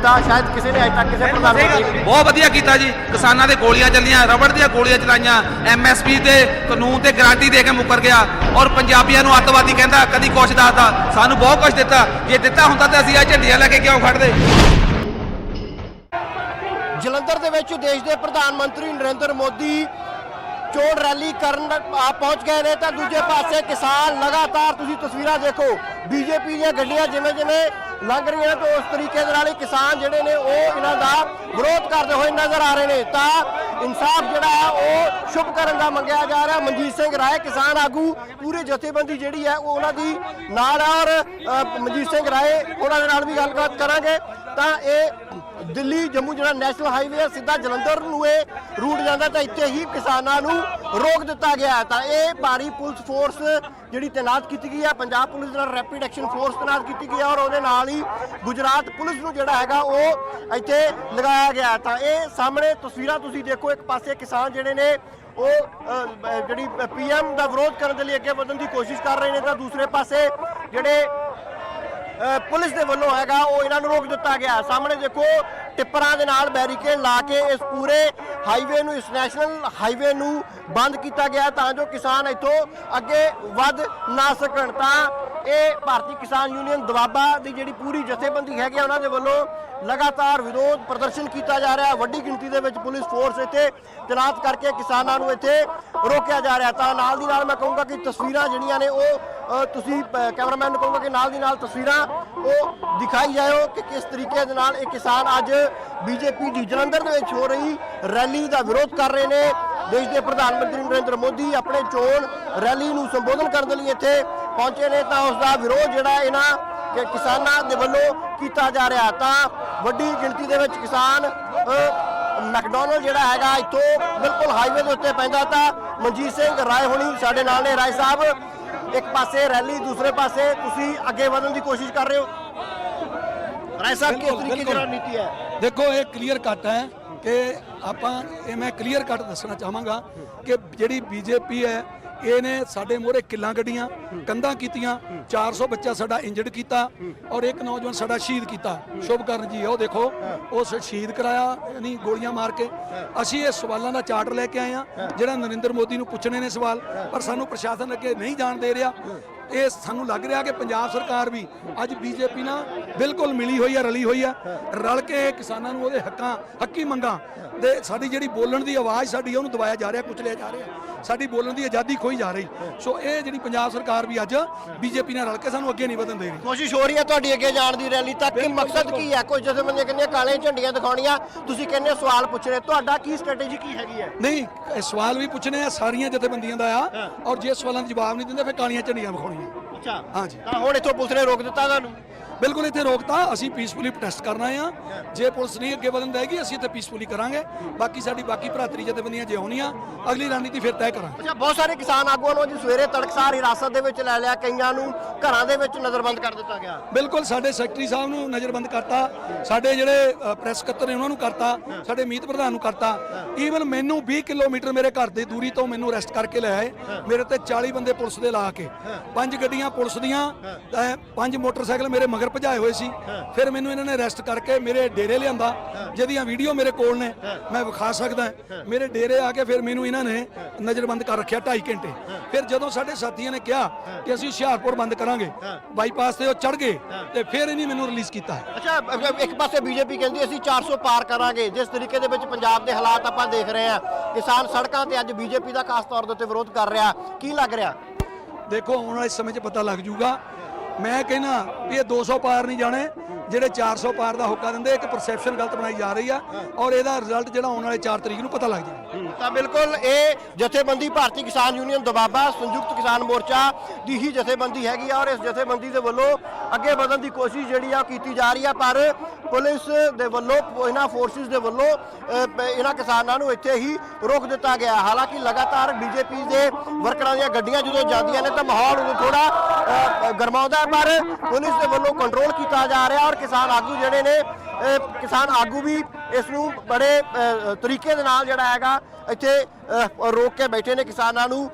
ਕੀਤਾ ਸ਼ਾਇਦ ਕਿਸੇ ਨੇ ਅਜੇ ਤੱਕ ਕਿਸੇ ਪ੍ਰਧਾਨ ਮੰਤਰੀ ਬਹੁਤ ਵਧੀਆ ਕੀਤਾ ਜੀ। ਕਿਸਾਨਾਂ ਦੇ ਗੋਲੀਆਂ ਚੱਲੀਆਂ ਰਬੜ ਦੀਆਂ ਗੋਲੀਆਂ ਚਲਾਈਆਂ ਐਮਐਸਪੀ ਤੇ ਕਾਨੂੰਨ ਤੇ ਗਾਰੰਟੀ ਦੇ ਕੇ ਮੁੱਕਰ ਗਿਆ ਔਰ ਪੰਜਾਬੀਆਂ ਨੂੰ ਅੱਤਵਾਦੀ ਕਹਿੰਦਾ ਕਦੀ ਕੁਛ ਦੱਸਦਾ ਸਾਨੂੰ ਬਹੁਤ ਕੁਛ ਦਿੱਤਾ। ਜੇ ਦਿੱਤਾ ਹੁੰਦਾ ਤਾਂ ਅਸੀਂ ਆ ਝੰਡੀਆਂ ਲੈ ਕੇ ਕਿਉਂ ਖੜਦੇ ਜਲੰਧਰ ਦੇ ਵਿੱਚ ਦੇਸ਼ ਦੇ ਪ੍ਰਧਾਨ ਮੰਤਰੀ ਨਰਿੰਦਰ ਮੋਦੀ ਚੋਣ ਰੈਲੀ ਕਰਨ ਆ ਪਹੁੰਚ ਗਏ ਨੇ ਤਾਂ ਦੂਜੇ ਪਾਸੇ ਕਿਸਾਨ ਲਗਾਤਾਰ ਤੁਸੀਂ ਤਸਵੀਰਾਂ ਦੇਖੋ ਬੀਜੇਪੀ ਦੀਆਂ ਗੱਡੀਆਂ ਜਿਵੇਂ ਜਿਵੇਂ ਲੰਘ ਰਹੀਆਂ ਨੇ ਤਾਂ ਉਸ ਤਰੀਕੇ ਦੇ ਨਾਲ ਹੀ ਕਿਸਾਨ ਜਿਹੜੇ ਨੇ ਉਹ ਇਹਨਾਂ ਦਾ ਵਿਰੋਧ ਕਰਦੇ ਹੋਏ ਨਜ਼ਰ ਆ ਰਹੇ ਨੇ। ਤਾਂ ਇਨਸਾਫ ਜਿਹੜਾ ਹੈ ਉਹ ਸ਼ੁਭ ਕਰਨ ਦਾ ਮੰਗਿਆ ਜਾ ਰਿਹਾ। ਮਨਜੀਤ ਸਿੰਘ ਰਾਏ ਕਿਸਾਨ ਆਗੂ, ਪੂਰੇ ਜਥੇਬੰਦੀ ਜਿਹੜੀ ਹੈ ਉਹ ਉਹਨਾਂ ਦੀ ਨਾਲ ਹੈ ਔਰ ਮਨਜੀਤ ਸਿੰਘ ਰਾਏ ਉਹਨਾਂ ਦੇ ਨਾਲ ਵੀ ਗੱਲਬਾਤ ਕਰਾਂਗੇ। ਤਾਂ ਇਹ ਦਿੱਲੀ ਜੰਮੂ ਜਿਹੜਾ ਨੈਸ਼ਨਲ ਹਾਈਵੇ ਹੈ ਸਿੱਧਾ ਜਲੰਧਰ ਨੂੰ ਇਹ ਰੂਟ ਜਾਂਦਾ ਤਾਂ ਇੱਥੇ ਹੀ ਕਿਸਾਨਾਂ ਨੂੰ ਰੋਕ ਦਿੱਤਾ ਗਿਆ ਤਾਂ ਇਹ ਭਾਰੀ ਪੁਲਿਸ ਫੋਰਸ ਜਿਹੜੀ ਤਾਇਨਾਤ ਕੀਤੀ ਗਈ ਹੈ ਪੰਜਾਬ ਪੁਲਿਸ ਨਾਲ ਰੈਪਿਡ ਐਕਸ਼ਨ ਫੋਰਸ ਤਾਇਨਾਤ ਕੀਤੀ ਗਈ ਹੈ ਔਰ ਉਹਦੇ ਨਾਲ ਹੀ ਗੁਜਰਾਤ ਪੁਲਿਸ ਨੂੰ ਜਿਹੜਾ ਹੈਗਾ ਉਹ ਇੱਥੇ ਲਗਾਇਆ ਗਿਆ ਤਾਂ ਇਹ ਸਾਹਮਣੇ ਤਸਵੀਰਾਂ ਤੁਸੀਂ ਦੇਖੋ ਇੱਕ ਪਾਸੇ ਕਿਸਾਨ ਜਿਹੜੇ ਨੇ ਉਹ ਅ, ਬ- ਜਿਹੜੀ ਪੀਐਮ ਦਾ ਵਿਰੋਧ ਕਰਨ ਦੇ ਲਈ ਅੱਗੇ ਵਧਣ ਦੀ ਕੋਸ਼ਿਸ਼ ਕਰ ਰਹੇ ਨੇ ਤਾਂ ਦੂਸਰੇ ਪਾਸੇ ਜਿਹੜੇ ਪੁਲਿਸ ਦੇ ਵੱਲੋਂ ਹੈਗਾ ਉਹ ਇਹਨਾਂ ਨੂੰ ਰੋਕ ਦਿੱਤਾ ਗਿਆ। ਸਾਹਮਣੇ ਦੇਖੋ ਟਿੱਪਰਾਂ ਦੇ ਨਾਲ ਬੈਰੀਕੇਡ ਲਾ ਕੇ ਇਸ ਪੂਰੇ ਹਾਈਵੇ ਨੂੰ ਇਸ ਨੈਸ਼ਨਲ ਹਾਈਵੇ ਨੂੰ ਬੰਦ ਕੀਤਾ ਗਿਆ ਤਾਂ ਜੋ ਕਿਸਾਨ ਇੱਥੋਂ ਅੱਗੇ ਵੱਧ ਨਾ ਸਕਣ। ਤਾਂ ਇਹ ਭਾਰਤੀ ਕਿਸਾਨ ਯੂਨੀਅਨ ਦਵਾਬਾ ਦੀ ਜਿਹੜੀ ਪੂਰੀ ਜਥੇਬੰਦੀ ਹੈਗੀ ਆ, ਉਹਨਾਂ ਦੇ ਵੱਲੋਂ ਲਗਾਤਾਰ ਵਿਰੋਧ ਪ੍ਰਦਰਸ਼ਨ ਕੀਤਾ ਜਾ ਰਿਹਾ। ਵੱਡੀ ਗਿਣਤੀ ਦੇ ਵਿੱਚ ਪੁਲਿਸ ਫੋਰਸ ਇੱਥੇ ਤੈਨਾਤ ਕਰਕੇ ਕਿਸਾਨਾਂ ਨੂੰ ਇੱਥੇ ਰੋਕਿਆ ਜਾ ਰਿਹਾ। ਤਾਂ ਨਾਲ ਦੀ ਨਾਲ ਮੈਂ ਕਹੂੰਗਾ ਕਿ ਤਸਵੀਰਾਂ ਜਿਹੜੀਆਂ ਨੇ ਉਹ ਤੁਸੀਂ ਕੈਮਰਾਮੈਨ ਨੂੰ ਕਹੋਗੇ ਕਿ ਨਾਲ ਦੀ ਨਾਲ ਤਸਵੀਰਾਂ ਉਹ ਦਿਖਾਈ ਜਾਇਓ ਕਿ ਕਿਸ ਤਰੀਕੇ ਦੇ ਨਾਲ ਇਹ ਕਿਸਾਨ ਅੱਜ ਬੀਜੇਪੀ ਦੀ ਜਲੰਧਰ ਦੇ ਵਿੱਚ ਹੋ ਰਹੀ ਰੈਲੀ ਦਾ ਵਿਰੋਧ ਕਰ ਰਹੇ ਨੇ। ਦੇਸ਼ ਦੇ ਪ੍ਰਧਾਨ ਮੰਤਰੀ ਨਰਿੰਦਰ ਮੋਦੀ ਆਪਣੇ ਚੋਣ ਰੈਲੀ ਨੂੰ ਸੰਬੋਧਨ ਕਰਨ ਦੇ ਲਈ ਇੱਥੇ ਪਹੁੰਚੇ ਨੇ ਤਾਂ ਉਸ ਦਾ ਵਿਰੋਧ ਜਿਹੜਾ ਇਹਨਾਂ ਕਿ ਕਿਸਾਨਾਂ ਦੇ ਵੱਲੋਂ ਕੀਤਾ ਜਾ ਰਿਹਾ ਤਾਂ ਵੱਡੀ ਗਿਣਤੀ ਦੇ ਵਿੱਚ ਕਿਸਾਨ ਅ, ਮੈਕਡੋਨਲਡ ਜਿਹੜਾ ਹੈਗਾ ਇੱਥੋਂ ਬਿਲਕੁਲ ਹਾਈਵੇ ਦੇ ਉੱਤੇ ਪੈਂਦਾ ਤਾਂ ਮਨਜੀਤ ਸਿੰਘ ਰਾਏ ਹੋਣੀ ਸਾਡੇ ਨਾਲ ਨੇ। ਰਾਏ ਸਾਹਿਬ ਇੱਕ ਪਾਸੇ ਰੈਲੀ ਦੂਸਰੇ ਪਾਸੇ ਤੁਸੀਂ ਅੱਗੇ ਵਧਣ ਦੀ ਕੋਸ਼ਿਸ਼ ਕਰ ਰਹੇ ਹੋ ਰਾਏ ਸਾਹਿਬ ਕਿਸ ਤਰੀਕੇ ਦੀ। ਰਣਨੀਤੀ ਹੈ ਦੇਖੋ ਇਹ ਕਲੀਅਰ ਕੱਟ ਹੈ ਕਿ ਆਪਾਂ ਇਹ ਮੈਂ ਕਲੀਅਰ ਕੱਟ ਦੱਸਣਾ ਚਾਹਾਂਗਾ ਕਿ ਜਿਹੜੀ ਬੀਜੇਪੀ ਹੈ ਇਹਨੇ ਸਾਡੇ ਮੋਹਰੇ ਕਿੱਲਾਂ ਗੱਡੀਆਂ ਕੰਧਾਂ ਕੀਤੀਆਂ 400 ਬੱਚਾ ਸਾਡਾ ਇੰਜਰਡ ਕੀਤਾ ਔਰ ਇੱਕ ਨੌਜਵਾਨ ਸਾਡਾ ਸ਼ਹੀਦ ਕੀਤਾ। ਸ਼ੁਭਕਰਨ ਜੀ, ਉਹ ਦੇਖੋ, ਉਸ ਸ਼ਹੀਦ ਕਰਾਇਆ ਨਹੀਂ ਗੋਲੀਆਂ ਮਾਰ ਕੇ। ਅਸੀਂ ਇਹ ਸਵਾਲਾਂ ਦਾ ਚਾਰਟ ਲੈ ਕੇ ਆਏ ਆ ਜਿਹੜਾ ਨਰਿੰਦਰ ਮੋਦੀ ਨੂੰ ਪੁੱਛਣੇ ਨੇ ਸਵਾਲ, ਪਰ ਸਾਨੂੰ ਪ੍ਰਸ਼ਾਸਨ ਅੱਗੇ ਨਹੀਂ ਜਾਣ ਦੇ ਰਿਹਾ। ਇਹ ਸਾਨੂੰ ਲੱਗ ਰਿਹਾ ਕਿ ਪੰਜਾਬ ਸਰਕਾਰ ਵੀ ਅੱਜ ਬੀਜੇਪੀ ਨਾਲ ਬਿਲਕੁਲ ਮਿਲੀ ਹੋਈ ਹੈ ਰਲੀ ਹੋਈ ਹੈ ਰਲ ਕੇ ਕਿਸਾਨਾਂ ਨੂੰ ਉਹਦੇ ਹੱਕਾਂ ਹੱਕੀ ਮੰਗਾਂ ਦੇ ਸਾਡੀ ਜਿਹੜੀ ਬੋਲਣ ਦੀ ਆਵਾਜ਼ ਸਾਡੀ ਉਹਨੂੰ ਦਬਾਇਆ ਜਾ ਰਿਹਾ ਕੁਚਲਿਆ ਜਾ ਰਿਹਾ। ਸਾਡੀ ਬੋਲਣ ਦੀ ਆਜ਼ਾਦੀ ਖੋਈ ਜਾ ਰਹੀ। ਸੋ ਇਹ ਜਿਹੜੀ ਪੰਜਾਬ ਸਰਕਾਰ ਵੀ ਅੱਜ ਬੀਜੇਪੀ ਨਾਲ ਰਲ ਕੇ ਸਾਨੂੰ ਅੱਗੇ ਨਹੀਂ ਵਧਣ ਦੇ ਰਹੀ ਕੋਸ਼ਿਸ਼ ਹੋ ਰਹੀ ਹੈ ਤੁਹਾਡੀ ਅੱਗੇ ਜਾਣ ਦੀ ਰੈਲੀ ਤੱਕ। ਕਿ ਮਕਸਦ ਕੀ ਹੈ? ਕੋਈ ਜਥੇਬੰਦੀਆਂ ਕਹਿੰਦੀਆਂ ਕਾਲੇ ਝੰਡੀਆਂ ਦਿਖਾਉਣੀਆਂ। ਤੁਸੀਂ ਕਹਿੰਦੇ ਸਵਾਲ ਪੁੱਛ ਰਹੇ ਤੁਹਾਡਾ ਕੀ ਸਟ੍ਰੈਟੇਜੀ ਕੀ ਹੈਗੀ ਹੈ? ਨਹੀਂ ਇਹ ਸਵਾਲ ਵੀ ਪੁੱਛਣੇ ਆ ਸਾਰੀਆਂ ਜਥੇਬੰਦੀਆਂ ਦਾ ਆ। ਔਰ ਜੇ ਸਵਾਲਾਂ ਦਾ ਜਵਾਬ ਨਹੀਂ ਦਿੰਦੇ ਫਿਰ ਕਾਲੀਆਂ ਝੰਡੀਆਂ ਵਿਖਾਉਣੀਆਂ। ਅੱਛਾ। ਹਾਂਜੀ। ਤਾਂ ਹੁਣ ਇੱਥੋਂ ਪੁਲਿਸ ਨੇ ਰੋਕ ਦਿੱਤਾ ਤੁਹਾਨੂੰ? ਬਿਲਕੁਲ ਇੱਥੇ ਰੋਕਤਾ ਅਸੀਂ ਪੀਸਫੁਲੀ ਪ੍ਰੋਟੈਸਟ ਕਰਨਾ ਆ ਜੇ ਪੁਲਿਸ ਨਹੀਂ ਅੱਗੇ ਵਧਣ ਦੇਗੀ ਅਸੀਂ ਇੱਥੇ ਪੀਸਫੁਲੀ ਕਰਾਂਗੇ। ਬਾਕੀ ਸਾਡੀ ਬਾਕੀ ਭਰਾਤਰੀ ਜਥੇਬੰਦੀਆਂ ਜੇ ਆਉਣੀਆਂ ਅਗਲੀ ਰਣਨੀਤੀ ਫਿਰ ਤੈਅ ਕਰਾਂਗੇ। ਅੱਛਾ ਬਹੁਤ ਸਾਰੇ ਕਿਸਾਨ ਆਗੂਆਂ ਨੂੰ ਅੱਜ ਸਵੇਰੇ ਤੜਕਸਾਰ ਹਿਰਾਸਤ ਦੇ ਵਿੱਚ ਲੈ ਲਿਆ ਕਈਆਂ ਨੂੰ ਘਰਾਂ ਦੇ ਵਿੱਚ ਨਜ਼ਰਬੰਦ ਕਰ ਦਿੱਤਾ ਗਿਆ। ਬਿਲਕੁਲ ਸਾਡੇ ਸੈਕਟਰੀ ਸਾਹਿਬ ਨੂੰ ਨਜ਼ਰਬੰਦ ਕਰਤਾ ਸਾਡੇ ਜਿਹੜੇ ਪ੍ਰੈਸ ਸਕੱਤਰ ਨੇ ਉਹਨਾਂ ਨੂੰ ਕਰਤਾ ਸਾਡੇ ਮੀਤ ਪ੍ਰਧਾਨ ਨੂੰ ਕਰਤਾ। ਈਵਨ ਮੈਨੂੰ 20 ਕਿਲੋਮੀਟਰ ਮੇਰੇ ਘਰ ਦੀ ਦੂਰੀ ਤੋਂ ਮੈਨੂੰ ਅਰੈਸਟ ਕਰਕੇ ਲੈ ਆਏ। ਮੇਰੇ ਤੇ 40 ਬੰਦੇ ਪੁਲਿਸ ਦੇ ਲਾ ਕੇ। ਪੰਜ ਗੱਡੀਆਂ ਪੁਲਿਸ ਦੀਆਂ ਪੰਜ ਮੋਟਰਸਾਈਕਲ ਮੇਰੇ ਮਗਰ ਭਜਾਏ ਹੋਏ ਸੀ। ਫਿਰ ਮੈਨੂੰ ਇਹਨਾਂ ਨੇ ਅਰੈਸਟ ਕਰਕੇ ਮੇਰੇ ਡੇਰੇ ਲਿਆਂਦਾ। ਜਿਹਦੀਆਂ ਵੀਡੀਓ ਮੇਰੇ ਕੋਲ ਨੇ। ਮੈਂ ਵਿਖਾ ਸਕਦਾ। ਮੇਰੇ ਡੇਰੇ ਆ ਕੇ ਫਿਰ ਮੈਨੂੰ ਇਹਨਾਂ ਨੇ ਨਜ਼ਰਬੰਦ ਕਰ ਰੱਖਿਆ 2.5 ਘੰਟੇ। ਫਿਰ ਜਦੋਂ ਸਾਡੇ ਸਾਥੀਆਂ ਨੇ ਕਿਹਾ ਕਿ ਅਸੀਂ ਹੁਸ਼ਿਆਰਪੁਰ ਬੰਦ ਕਰਾਂਗੇ ਬਾਈਪਾਸ ਤੇ ਉਹ ਚੜ ਗਏ ਤੇ ਫਿਰ ਇਹਨੇ ਮੈਨੂੰ ਰਿਲੀਜ਼ ਕੀਤਾ। ਅੱਛਾ ਇੱਕ ਪਾਸੇ ਬੀਜੇਪੀ ਕਹਿੰਦੀ ਅਸੀਂ 400 ਪਾਰ ਕਰਾਂਗੇ। ਜਿਸ ਤਰੀਕੇ ਦੇ ਵਿੱਚ ਪੰਜਾਬ ਦੇ ਹਾਲਾਤ ਆਪਾਂ ਦੇਖ ਰਹੇ ਹਾਂ ਕਿਸਾਨ ਸੜਕਾਂ ਤੇ ਅੱਜ ਬੀਜੇਪੀ ਦਾ ਖਾਸ ਤੌਰ ਦੇ ਉੱਤੇ ਵਿਰੋਧ ਕਰ ਰਿਹਾ। ਕੀ ਲੱਗ ਰਿਹਾ? ਦੇਖੋ ਆਉਣ ਵਾਲੇ ਸਮੇਂ 'ਚ ਪਤਾ ਲੱਗ ਜੂਗਾ ਮੈਂ ਕਹਿੰਦਾ ਵੀ ਇਹ 200 ਪਾਰ ਨਹੀਂ ਜਾਣੇ। ਜਿਹੜੇ 400 ਪਾਰ ਦਾ ਹੁੱਕਾ ਦਿੰਦੇ ਇੱਕ ਪਰਸੈਪਸ਼ਨ ਗਲਤ ਬਣਾਈ ਜਾ ਰਹੀ ਆ ਔਰ ਇਹਦਾ ਰਿਜ਼ਲਟ ਜਿਹੜਾ ਆਉਣ ਵਾਲੇ 4 ਤਰੀਕ ਨੂੰ ਪਤਾ ਲੱਗ ਜਾਣਾ ਤਾਂ ਬਿਲਕੁਲ ਇਹ ਜਥੇਬੰਦੀ ਭਾਰਤੀ ਕਿਸਾਨ ਯੂਨੀਅਨ ਦਬਾਬਾ ਸੰਯੁਕਤ ਕਿਸਾਨ ਮੋਰਚਾ ਦੀ ਹੀ ਜਥੇਬੰਦੀ ਹੈਗੀ ਆ ਔਰ ਇਸ ਜਥੇਬੰਦੀ ਦੇ ਵੱਲੋਂ ਅੱਗੇ ਵਧਣ ਦੀ ਕੋਸ਼ਿਸ਼ ਜਿਹੜੀ ਆ ਕੀਤੀ ਜਾ ਰਹੀ ਆ ਪਰ ਪੁਲਿਸ ਦੇ ਵੱਲੋਂ ਇਹਨਾਂ ਫੋਰਸਿਸ ਦੇ ਵੱਲੋਂ ਇਹਨਾਂ ਕਿਸਾਨਾਂ ਨੂੰ ਇੱਥੇ ਹੀ ਰੋਕ ਦਿੱਤਾ ਗਿਆ। ਹਾਲਾਂਕਿ ਲਗਾਤਾਰ ਬੀਜੇਪੀ ਦੇ ਵਰਕਰਾਂ ਦੀਆਂ ਗੱਡੀਆਂ ਜਦੋਂ ਜਾਂਦੀਆਂ ਨੇ ਤਾਂ ਮਾਹੌਲ ਥੋੜਾ ਗਰਮਾਉਂਦਾ ਪਰ ਪੁਲਿਸ ਦੇ ਵੱਲੋਂ ਕੰਟਰੋਲ ਕੀਤਾ ਜਾ ਰਿਹਾ ਔਰ ਕਿਸਾਨ ਆਗੂ ਜਿਹੜੇ ਨੇ ਅ, ਕਿਸਾਨ ਆਗੂ ਵੀ ਇਸ ਨੂੰ ਬੜੇ ਅ, ਤਰੀਕੇ ਦੇ ਨਾਲ ਜਿਹੜਾ ਹੈਗਾ ਇੱਥੇ ਅ, ਰੋਕ ਕੇ ਬੈਠੇ ਨੇ ਕਿਸਾਨਾਂ ਨੂੰ।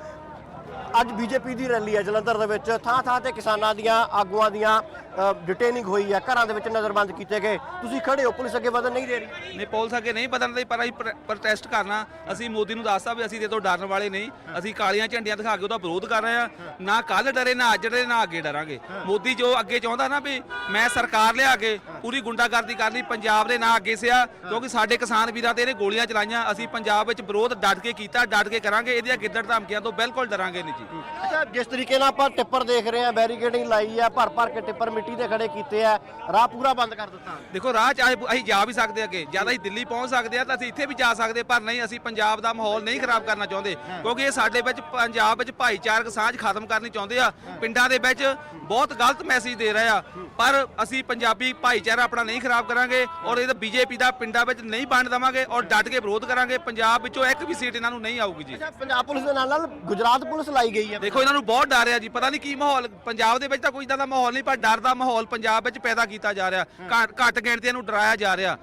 ਅੱਜ ਬੀਜੇਪੀ ਦੀ ਰੈਲੀ ਹੈ ਜਲੰਧਰ ਦੇ ਵਿੱਚ। ਥਾਂ ਥਾਂ ਤੇ ਕਿਸਾਨਾਂ ਦੀਆਂ ਆਗੂਆਂ ਦੀਆਂ ਡਿਟੇਨਿੰਗ ਹੋਈ ਹੈ ਘਰਾਂ ਦੇ ਵਿੱਚ ਨਜ਼ਰਬੰਦ ਕੀਤੇ ਗਏ। ਤੁਸੀਂ ਖੜੇ ਹੋ ਪੁਲਿਸ ਅੱਗੇ ਵਧਣ ਨਹੀਂ ਦੇ ਰਹੀ। ਨਹੀਂ ਪੁਲਿਸ ਅੱਗੇ ਨਹੀਂ ਬਦਲਣ ਦੇ ਪਰ ਅਸੀਂ ਪ੍ਰ- ਪ੍ਰੋਟੈਸਟ ਕਰਨਾ। ਅਸੀਂ ਮੋਦੀ ਨੂੰ ਦੱਸਤਾ ਵੀ ਅਸੀਂ ਇਹਦੇ ਤੋਂ ਡਰਨ ਵਾਲੇ ਨਹੀਂ। ਅਸੀਂ ਕਾਲੀਆਂ ਝੰਡੀਆਂ ਦਿਖਾ ਕੇ ਉਹਦਾ ਵਿਰੋਧ ਕਰ ਰਹੇ ਆ ਨਾ ਕੱਲ ਡਰੇ ਨਾ ਅੱਜ ਡਰੇ ਨਾ ਅੱਗੇ ਡਰਾਂਗੇ। ਮੋਦੀ ਜੋ ਅੱਗੇ ਚਾਹੁੰਦਾ ਨਾ ਵੀ ਮੈਂ ਸਰਕਾਰ ਲਿਆ ਕੇ ਪੂਰੀ ਗੁੰਡਾਗਰਦੀ ਕਰ ਲਈ ਪੰਜਾਬ ਦੇ ਨਾਂ ਅੱਗੇ ਸਿਆ ਕਿਉਂਕਿ ਸਾਡੇ ਕਿਸਾਨ ਵੀਰਾਂ ਤੇ ਇਹਨੇ ਗੋਲੀਆਂ ਚਲਾਈਆਂ। ਅਸੀਂ ਪੰਜਾਬ ਵਿੱਚ ਵਿਰੋਧ ਡਟ ਕੇ ਕੀਤਾ ਡਟ ਕੇ ਕਰਾਂਗੇ। ਇਹਦੀਆਂ ਗਿੱਦੜ ਧਮਕੀਆਂ ਤੋਂ ਬਿਲਕੁਲ ਡਰਾਂਗੇ ਨਹੀਂ ਜੀ। ਅੱਛਾ ਜਿਸ ਤਰੀਕੇ ਨਾਲ ਆਪਾਂ ਟਿੱਪਰ ਦੇਖ ਰਹੇ ਆ ਬੈਰੀਕੇਡਿੰਗ ਲਾਈ ਆ ਭਰ ਭਰ ਕੇ ਟਿੱਪਰ ਮਿੱਟੀ ਦੇ ਖੜੇ ਕੀਤੇ ਆ ਰਾਹ ਪੂਰਾ ਬੰਦ ਕਰ ਦਿੱਤਾ। ਦੇਖੋ ਰਾਹ ਚਾਹੇ ਅਸੀਂ ਜਾ ਵੀ ਸਕਦੇ ਅੱਗੇ। ਜ਼ਿਆਦਾ ਅਸੀਂ ਦਿੱਲੀ ਪਹੁੰਚ ਸਕਦੇ ਆ ਤਾਂ ਅਸੀਂ ਇੱਥੇ ਵੀ ਜਾ ਸਕਦੇ ਪਰ ਨਹੀਂ ਅਸੀਂ ਪੰਜਾਬ ਦਾ ਮਾਹੌਲ ਨਹੀਂ ਖਰਾਬ ਕਰਨਾ ਚਾਹੁੰਦੇ। ਕਿਉਂਕਿ ਇਹ ਸਾਡੇ ਵਿੱਚ ਪੰਜਾਬ ਵਿੱਚ ਭਾਈਚਾਰਕ ਸਾਂਝ ਖਤਮ ਕਰਨੀ ਚਾਹੁੰਦੇ ਆ। ਪਿੰਡਾਂ ਦੇ ਵਿੱਚ ਬਹੁਤ ਗਲਤ ਮੈਸੇਜ ਦੇ ਰਹੇ ਆ। ਪਰ ਅਸੀਂ ਪੰਜਾਬੀ ਭਾਈਚਾਰਾ ਆਪਣਾ ਨਹੀਂ ਖਰਾਬ ਕਰਾਂਗੇ ਔਰ ਇਹ ਬੀਜੇਪੀ ਦਾ ਪਿੰਡਾਂ ਵਿੱਚ ਨਹੀਂ ਵੰਡ ਦੇਵਾਂਗੇ ਔਰ ਡਟ ਕੇ ਵਿਰੋਧ ਕਰਾਂਗੇ। ਪੰਜਾਬ ਵਿੱਚੋਂ ਇੱਕ ਵੀ ਸੀਟ ਇਹਨਾਂ ਨੂੰ ਨਹੀਂ ਆਊਗੀ ਜੀ। ਅੱਛਾ ਪੰਜਾਬ ਪੁਲਿਸ ਦੇ ਨਾਲ ਨਾਲ ਗੁਜਰਾਤ ਪੁਲਿਸ ਲਾਈ ਗਈ ਹੈ ਦੇਖੋ ਇਹਨਾਂ ਨੂੰ ਬਹੁਤ ਡਰ ਆ ਜੀ। ਪਤਾ ਨਹੀਂ ਕੀ ਮਾਹੌਲ। ਪੰਜਾਬ ਦੇ ਵਿੱਚ ਤਾਂ ਕੋਈ ਇਦਾਂ ਦਾ ਮਾਹੌਲ ਨਹੀਂ ਪਰ ਡਰ ਦਾ ਮਾਹੌਲ ਪੰਜਾਬ ਵਿੱਚ ਪੈਦਾ ਕੀਤਾ ਜਾ ਰਿਹਾ। ਘੱਟ ਘੱਟ ਗਿਣਤੀਆਂ ਨੂੰ ਡਰਾਇਆ ਜਾ ਰਿਹਾ।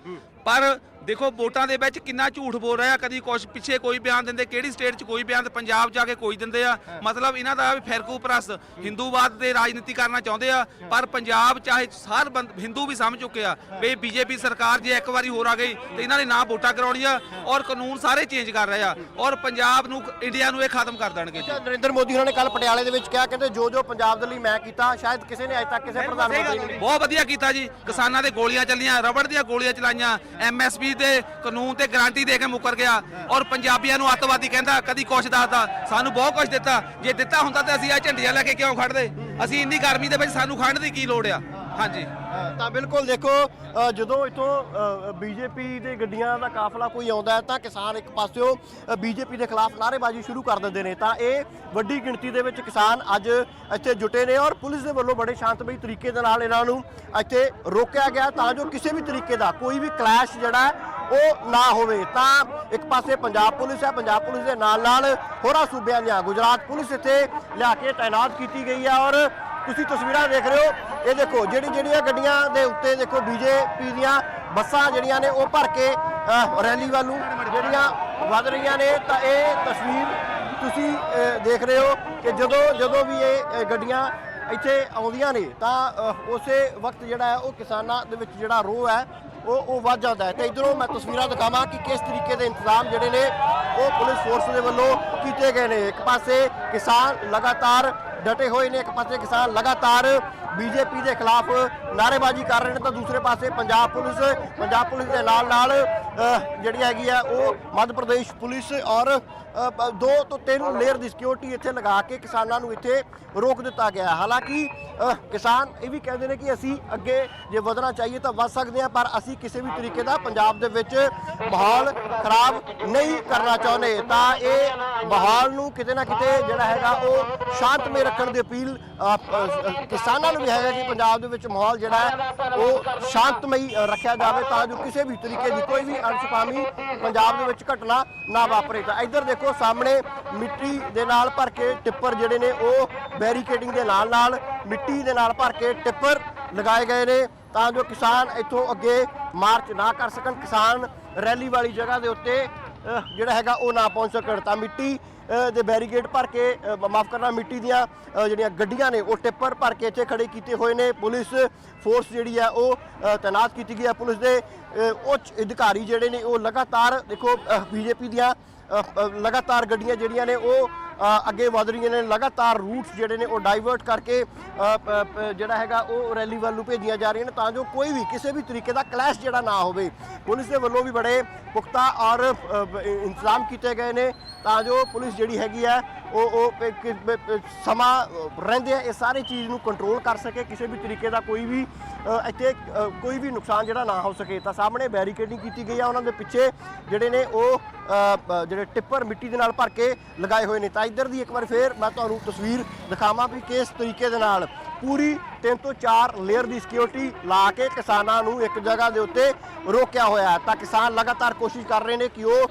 ਪਰ ਦੇਖੋ ਵੋਟਾਂ ਦੇ ਵਿੱਚ ਕਿੰਨਾ ਝੂਠ ਬੋਲ ਰਿਹਾ ਕਦੀ ਕੁਛ ਪਿੱਛੇ ਕੋਈ ਬਿਆਨ ਦਿੰਦੇ ਕਿਹੜੀ ਸਟੇਟ 'ਚ ਕੋਈ ਬਿਆਨ ਪੰਜਾਬ ਜਾ ਕੇ ਕੋਈ ਦਿੰਦੇ ਆ। ਮਤਲਬ ਇਹਨਾਂ ਦਾ ਵੀ ਫਿਰਕੂ ਪ੍ਰਸਤ। ਹਿੰਦੂਵਾਦ ਦੇ ਰਾਜਨੀਤੀ ਕਰਨਾ ਚਾਹੁੰਦੇ ਆ ਪਰ ਪੰਜਾਬ ਚਾਹੇ ਬੰਦ ਹਿੰਦੂ ਵੀ ਸਮਝ ਚੁੱਕੇ ਆ ਵੀ ਬੀਜੇਪੀ ਸਰਕਾਰ ਜੇ ਇੱਕ ਵਾਰੀ ਹੋਰ ਆ ਗਈ ਤੇ ਇਹਨਾਂ ਨੇ ਨਾ ਵੋਟਾਂ ਕਰਾਉਣੀਆਂ ਔਰ ਕਾਨੂੰਨ ਸਾਰੇ ਚੇਂਜ ਕਰ ਰਹੇ ਆ ਔਰ ਪੰਜਾਬ ਨੂੰ ਇੰਡੀਆ ਨੂੰ ਇਹ ਖਤਮ ਕਰ ਦੇਣਗੇ ਨਰਿੰਦਰ ਮੋਦੀ ਉਹਨਾਂ ਨੇ ਕੱਲ ਪਟਿਆਲੇ ਦੇ ਵਿੱਚ ਕਿਹਾ ਕਹਿੰਦੇ ਜੋ ਜੋ ਪੰਜਾਬ ਦੇ ਲਈ ਮੈਂ ਕੀਤਾ ਸ਼ਾਇਦ ਕਿਸੇ ਨੇ ਅਜੇ ਤੱਕ ਕਿਸੇ ਪ੍ਰਧਾਨ ਮੰਤਰੀ ਨੇ ਬਹੁਤ ਵਧੀਆ ਕੀਤਾ ਜੀ। ਕਿਸਾਨਾਂ ਦੇ ਗੋਲੀਆਂ ਚੱਲੀਆਂ ਰਬੜ ਦੀਆਂ ਗੋਲੀਆਂ ਚਲਾਈਆਂ ਐਮਐਸਪੀ ਤੇ ਕਾਨੂੰਨ ਤੇ ਗਾਰੰਟੀ ਦੇ ਕੇ ਮੁੱਕਰ ਗਿਆ ਔਰ ਪੰਜਾਬੀਆਂ ਨੂੰ ਅੱਤਵਾਦੀ ਕਹਿੰਦਾ, ਕਦੀ ਕੁਛ ਦੱਸਦਾ ਸਾਨੂੰ ਬਹੁਤ ਕੁਛ ਦਿੱਤਾ। ਜੇ ਦਿੱਤਾ ਹੁੰਦਾ ਤਾਂ ਅਸੀਂ ਆ ਝੰਡੀਆਂ ਲੈ ਕੇ ਕਿਉਂ ਖੜਦੇ ਅਸੀਂ ਇੰਨੀ ਗਰਮੀ ਦੇ ਵਿੱਚ ਸਾਨੂੰ ਖੰਡ ਦੀ ਕੀ ਲੋੜ ਆ? ਹਾਂਜੀ। ਤਾਂ ਬਿਲਕੁਲ ਦੇਖੋ ਅ, ਜਦੋਂ ਇਥੋਂ ਬੀਜੇਪੀ ਦੇ ਗੱਡੀਆਂ ਦਾ ਕਾਫਲਾ ਕੋਈ ਆਉਂਦਾ ਹੈ ਤਾਂ ਕਿਸਾਨ ਇੱਕ ਪਾਸਿਓਂ ਬੀਜੇਪੀ ਦੇ ਖਿਲਾਫ ਨਾਅਰੇਬਾਜ਼ੀ ਸ਼ੁਰੂ ਕਰ ਦਿੰਦੇ ਨੇ। ਤਾਂ ਇਹ ਵੱਡੀ ਗਿਣਤੀ ਦੇ ਵਿੱਚ ਕਿਸਾਨ ਅੱਜ ਇੱਥੇ ਜੁਟੇ ਨੇ ਔਰ ਪੁਲਿਸ ਦੇ ਵੱਲੋਂ ਬੜੇ ਸ਼ਾਂਤਮਈ ਤਰੀਕੇ ਦੇ ਨਾਲ ਇਹਨਾਂ ਨੂੰ ਇੱਥੇ ਰੋਕਿਆ ਗਿਆ ਤਾਂ ਜੋ ਕਿਸੇ ਵੀ ਤਰੀਕੇ ਦਾ ਕੋਈ ਵੀ ਕਲੈਸ਼ ਜਿਹੜਾ ਹੈ ਉਹ ਨਾ ਹੋਵੇ। ਤਾਂ ਇੱਕ ਪਾਸੇ ਪੰਜਾਬ ਪੁਲਿਸ ਹੈ ਪੰਜਾਬ ਪੁਲਿਸ ਦੇ ਨਾਲ ਨਾਲ ਹੋਰਾਂ ਸੂਬਿਆਂ ਦੀਆਂ ਗੁਜਰਾਤ ਪੁਲਿਸ ਇੱਥੇ ਲਿਆ ਕੇ ਤਾਇਨਾਤ ਕੀਤੀ ਗਈ ਹੈ ਔਰ ਤੁਸੀਂ ਤਸਵੀਰਾਂ ਦੇਖ ਰਹੇ ਹੋ। ਇਹ ਦੇਖੋ, ਜਿਹੜੀ ਜਿਹੜੀਆਂ ਗੱਡੀਆਂ ਦੇ ਉੱਤੇ ਦੇਖੋ ਬੀਜੇਪੀ ਦੀਆਂ ਬੱਸਾਂ ਜਿਹੜੀਆਂ ਨੇ, ਉਹ ਭਰ ਕੇ ਰੈਲੀ ਵੱਲ ਨੂੰ ਜਿਹੜੀਆਂ ਵੱਧ ਰਹੀਆਂ ਨੇ, ਤਾਂ ਇਹ ਤਸਵੀਰ ਤੁਸੀਂ ਦੇਖ ਰਹੇ ਹੋ ਕਿ ਜਦੋਂ ਜਦੋਂ ਵੀ ਇਹ ਗੱਡੀਆਂ ਇੱਥੇ ਆਉਂਦੀਆਂ ਨੇ, ਤਾਂ ਉਸੇ ਵਕਤ ਜਿਹੜਾ ਹੈ, ਉਹ ਕਿਸਾਨਾਂ ਦੇ ਵਿੱਚ ਜਿਹੜਾ ਰੋਹ ਹੈ, ਉਹ ਉਹ ਵੱਧ ਜਾਂਦਾ ਹੈ। ਤੇ ਇਧਰੋਂ ਮੈਂ ਤਸਵੀਰਾਂ ਦਿਖਾਵਾਂ ਕਿ ਕਿਸ ਤਰੀਕੇ ਦੇ ਇੰਤਜ਼ਾਮ ਜਿਹੜੇ ਨੇ, ਉਹ ਪੁਲਿਸ ਫੋਰਸ ਦੇ ਵੱਲੋਂ ਕੀਤੇ ਗਏ ਨੇ। ਇੱਕ ਪਾਸੇ ਕਿਸਾਨ ਲਗਾਤਾਰ ਡਟੇ ਹੋਏ ਨੇ ਇੱਕ ਪਾਸੇ ਕਿਸਾਨ ਲਗਾਤਾਰ ਬੀਜੇਪੀ ਦੇ ਖਿਲਾਫ ਨਾਅਰੇਬਾਜ਼ੀ ਕਰ ਰਹੇ ਨੇ ਤਾਂ ਦੂਸਰੇ ਪਾਸੇ ਪੰਜਾਬ ਪੁਲਿਸ ਪੰਜਾਬ ਪੁਲਿਸ ਦੇ ਨਾਲ ਨਾਲ ਜਿਹੜੀ ਹੈਗੀ ਆ ਉਹ ਮੱਧ ਪ੍ਰਦੇਸ਼ ਪੁਲਿਸ ਔਰ ਦੋ ਤੋਂ ਤਿੰਨ ਲੇਅਰ ਦੀ ਸਿਕਿਉਰਿਟੀ ਇੱਥੇ ਲਗਾ ਕੇ ਕਿਸਾਨਾਂ ਨੂੰ ਇੱਥੇ ਰੋਕ ਦਿੱਤਾ ਗਿਆ ਹਾਲਾਂਕਿ ਕਿਸਾਨ ਇਹ ਵੀ ਕਹਿੰਦੇ ਨੇ ਕਿ ਅਸੀਂ ਅੱਗੇ ਜੇ ਵਧਣਾ ਚਾਹੀਏ ਤਾਂ ਵਧ ਸਕਦੇ ਹਾਂ, ਪਰ ਅਸੀਂ ਕਿਸੇ ਵੀ ਤਰੀਕੇ ਦਾ ਪੰਜਾਬ ਦੇ ਵਿੱਚ ਮਾਹੌਲ ਖਰਾਬ ਨਹੀਂ ਕਰਨਾ ਚਾਹੁੰਦੇ। ਤਾਂ ਇਹ ਮਾਹੌਲ ਨੂੰ ਕਿਤੇ ਨਾ ਕਿਤੇ ਜਿਹੜਾ ਹੈਗਾ ਉਹ ਸ਼ਾਂਤਮਈ ਰੱਖਣ ਦੀ ਅਪੀਲ ਕਿਸਾਨਾਂ ਨੂੰ ਵੀ ਹੈਗਾ ਕਿ ਪੰਜਾਬ ਦੇ ਵਿੱਚ ਮਾਹੌਲ ਜਿਹੜਾ ਹੈ ਉਹ ਸ਼ਾਂਤਮਈ ਰੱਖਿਆ ਜਾਵੇ ਤਾਂ ਜੋ ਕਿਸੇ ਵੀ ਤਰੀਕੇ ਦੀ ਕੋਈ ਵੀ ਅਣਸੁਖਾਵੀ ਪੰਜਾਬ ਦੇ ਵਿੱਚ ਘਟਨਾ ਨਾ ਵਾਪਰੇ। ਤਾਂ ਇੱਧਰ ਦੇਖੋ ਸਾਹਮਣੇ ਮਿੱਟੀ ਦੇ ਨਾਲ ਭਰ ਕੇ ਟਿੱਪਰ ਜਿਹੜੇ ਨੇ ਉਹ ਬੈਰੀਕੇਡਿੰਗ ਦੇ ਨਾਲ ਨਾਲ ਮਿੱਟੀ ਦੇ ਨਾਲ ਭਰ ਕੇ ਟਿੱਪਰ ਲਗਾਏ ਗਏ ਨੇ ਤਾਂ ਜੋ ਕਿਸਾਨ ਇੱਥੋਂ ਅੱਗੇ ਮਾਰਚ ਨਾ ਕਰ ਸਕਣ। ਕਿਸਾਨ ਰੈਲੀ ਵਾਲੀ ਜਗ੍ਹਾ ਦੇ ਉੱਤੇ ਅਹ, ਜਿਹੜਾ ਹੈਗਾ ਉਹ ਨਾ ਪਹੁੰਚ ਸਕਣ। ਤਾਂ ਮਿੱਟੀ ਦੇ ਬੈਰੀਕੇਡ ਭਰ ਕੇ ਮਾਫ ਕਰਨਾ ਮਿੱਟੀ ਦੀਆਂ ਜਿਹੜੀਆਂ ਗੱਡੀਆਂ ਨੇ ਉਹ ਟਿੱਪਰ ਭਰ ਕੇ ਇੱਥੇ ਖੜੇ ਕੀਤੇ ਹੋਏ ਨੇ। ਪੁਲਿਸ ਫੋਰਸ ਜਿਹੜੀ ਹੈ ਉਹ ਅਹ, ਤਾਇਨਾਤ ਕੀਤੀ ਗਈ ਹੈ ਪੁਲਿਸ ਦੇ। ਉੱਚ ਅਧਿਕਾਰੀ ਜਿਹੜੇ ਨੇ ਉਹ ਲਗਾਤਾਰ ਦੇਖੋ ਬੀਜੇਪੀ ਦੀਆਂ ਅ, ਅ, ਲਗਾਤਾਰ ਗੱਡੀਆਂ ਜਿਹੜੀਆਂ ਨੇ ਉਹ ਅੱਗੇ ਵਧ ਰਹੀਆਂ ਨੇ, ਲਗਾਤਾਰ ਰੂਟਸ ਜਿਹੜੇ ਨੇ ਉਹ ਡਾਈਵਰਟ ਕਰਕੇ ਜਿਹੜਾ ਹੈਗਾ ਉਹ ਰੈਲੀ ਵੱਲ ਨੂੰ ਭੇਜੀਆਂ ਜਾ ਰਹੀਆਂ ਨੇ ਤਾਂ ਜੋ ਕੋਈ ਵੀ ਕਿਸੇ ਵੀ ਤਰੀਕੇ ਦਾ ਕਲੈਸ਼ ਜਿਹੜਾ ਨਾ ਹੋਵੇ। ਪੁਲਿਸ ਦੇ ਵੱਲੋਂ ਵੀ ਬੜੇ ਪੁਖਤਾ ਔਰ ਇੰਤਜ਼ਾਮ ਕੀਤੇ ਗਏ ਨੇ ਤਾਂ ਜੋ ਪੁਲਿਸ ਜਿਹੜੀ ਹੈਗੀ ਹੈ ਉਹ ਉਹ ਸਮਾਂ ਰਹਿੰਦੇ ਆ, ਇਹ ਸਾਰੇ ਚੀਜ਼ ਨੂੰ ਕੰਟਰੋਲ ਕਰ ਸਕੇ, ਕਿਸੇ ਵੀ ਤਰੀਕੇ ਦਾ ਕੋਈ ਵੀ ਇੱਥੇ ਕੋਈ ਵੀ ਨੁਕਸਾਨ ਜਿਹੜਾ ਨਾ ਹੋ ਸਕੇ। ਤਾਂ ਸਾਹਮਣੇ ਬੈਰੀਕੇਡਿੰਗ ਕੀਤੀ ਗਈ ਆ, ਉਹਨਾਂ ਦੇ ਪਿੱਛੇ ਜਿਹੜੇ ਨੇ ਉਹ ਜਿਹੜੇ ਟਿੱਪਰ ਮਿੱਟੀ ਦੇ ਨਾਲ ਭਰ ਕੇ ਲਗਾਏ ਹੋਏ ਨੇ। ਤਾਂ ਇੱਧਰ ਦੀ ਇੱਕ ਵਾਰ ਫੇਰ ਮੈਂ ਤੁਹਾਨੂੰ ਤਸਵੀਰ ਦਿਖਾਵਾਂ ਵੀ ਕਿਸ ਤਰੀਕੇ ਦੇ ਨਾਲ ਪੂਰੀ ਤਿੰਨ ਤੋਂ ਚਾਰ ਲੇਅਰ ਦੀ ਸਿਕਿਉਰਿਟੀ ਲਾ ਕੇ ਕਿਸਾਨਾਂ ਨੂੰ ਇੱਕ ਜਗ੍ਹਾ ਦੇ ਉੱਤੇ ਰੋਕਿਆ ਹੋਇਆ ਹੈ। ਤਾਂ ਕਿਸਾਨ ਲਗਾਤਾਰ ਕੋਸ਼ਿਸ਼ ਕਰ ਰਹੇ ਨੇ ਕਿ ਉਹ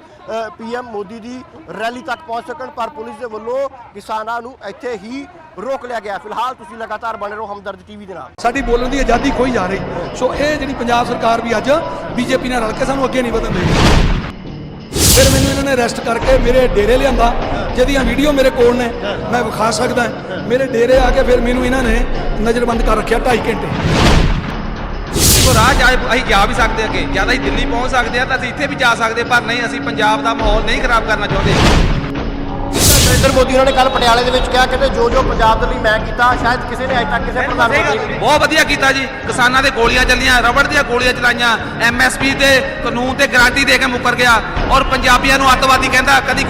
ਪੀਐਮ ਮੋਦੀ ਦੀ ਰੈਲੀ ਤੱਕ ਪਹੁੰਚ ਸਕਣ, ਪਰ ਪੁਲਿਸ ਦੇ ਵੱਲੋਂ ਕਿਸਾਨਾਂ ਨੂੰ ਇੱਥੇ ਹੀ ਰੋਕ ਲਿਆ ਗਿਆ ਫਿਲਹਾਲ ਤੁਸੀਂ ਲਗਾਤਾਰ ਬਣੇ ਰਹੋ ਹਮਦਰਦ ਟੀਵੀ ਦੇ ਨਾਲ। ਸਾਡੀ ਬੋਲਣ ਦੀ ਆਜ਼ਾਦੀ ਖੋਈ ਜਾ ਰਹੀ। ਸੋ ਇਹ ਜਿਹੜੀ ਪੰਜਾਬ ਸਰਕਾਰ ਵੀ ਅੱਜ ਬੀਜੇਪੀ ਨਾਲ ਰਲ ਕੇ ਸਾਨੂੰ ਅੱਗੇ ਨਹੀਂ ਵਧਣ ਦੇਗੀ ਫਿਰ ਮੈਨੂੰ ਇਹਨਾਂ ਨੇ ਅਰੈਸਟ ਕਰਕੇ ਮੇਰੇ ਡੇਰੇ ਲਿਆਂਦਾ, ਜਿਹਦੀਆਂ ਵੀਡੀਓ ਮੇਰੇ ਕੋਲ ਨੇ, ਮੈਂ ਵਿਖਾ ਸਕਦਾ। ਮੇਰੇ ਡੇਰੇ ਆ ਕੇ ਫਿਰ ਮੈਨੂੰ ਇਹਨਾਂ ਨੇ ਨਜ਼ਰਬੰਦ ਕਰ ਰੱਖਿਆ 2.5 ਘੰਟੇ। ਦੇਖੋ ਰਾਹ ਜਾ ਅਸੀਂ ਜਾ ਵੀ ਸਕਦੇ ਅੱਗੇ ਜਾਂ ਤਾਂ ਅਸੀਂ ਦਿੱਲੀ ਪਹੁੰਚ ਸਕਦੇ ਆ ਤਾਂ ਅਸੀਂ ਇੱਥੇ ਵੀ ਜਾ ਸਕਦੇ ਪਰ ਨਹੀਂ ਅਸੀਂ ਪੰਜਾਬ ਦਾ ਮਾਹੌਲ ਨਹੀਂ ਖਰਾਬ ਕਰਨਾ ਚਾਹੁੰਦੇ। ਨਰਿੰਦਰ ਮੋਦੀ ਉਹਨਾਂ ਨੇ ਕੱਲ ਪਟਿਆਲੇ ਦੇ ਵਿੱਚ ਕਿਹਾ ਕਹਿੰਦੇ ਜੋ ਜੋ ਪੰਜਾਬ ਦੇ ਲਈ ਮੈਂ ਕੀਤਾ ਸ਼ਾਇਦ ਕਿਸੇ ਨੇ ਅਜੇ ਤੱਕ ਕਿਸੇ ਪ੍ਰਧਾਨ ਮੰਤਰੀ ਨੇ ਬਹੁਤ ਵਧੀਆ ਕੀਤਾ ਜੀ। ਕਿਸਾਨਾਂ ਦੇ ਗੋਲੀਆਂ ਚੱਲੀਆਂ ਰਬੜ ਦੀਆਂ ਗੋਲੀਆਂ ਚਲਾਈਆਂ ਐਮਐਸਪੀ ਤੇ ਕਾਨੂੰਨ ਤੇ ਗਾਰੰਟੀ ਦੇ ਕੇ ਮੁੱਕਰ ਗਿਆ ਔਰ ਪੰਜਾਬੀਆਂ ਨੂੰ ਅੱਤਵਾਦੀ ਕਹਿੰਦਾ ਕਦੀ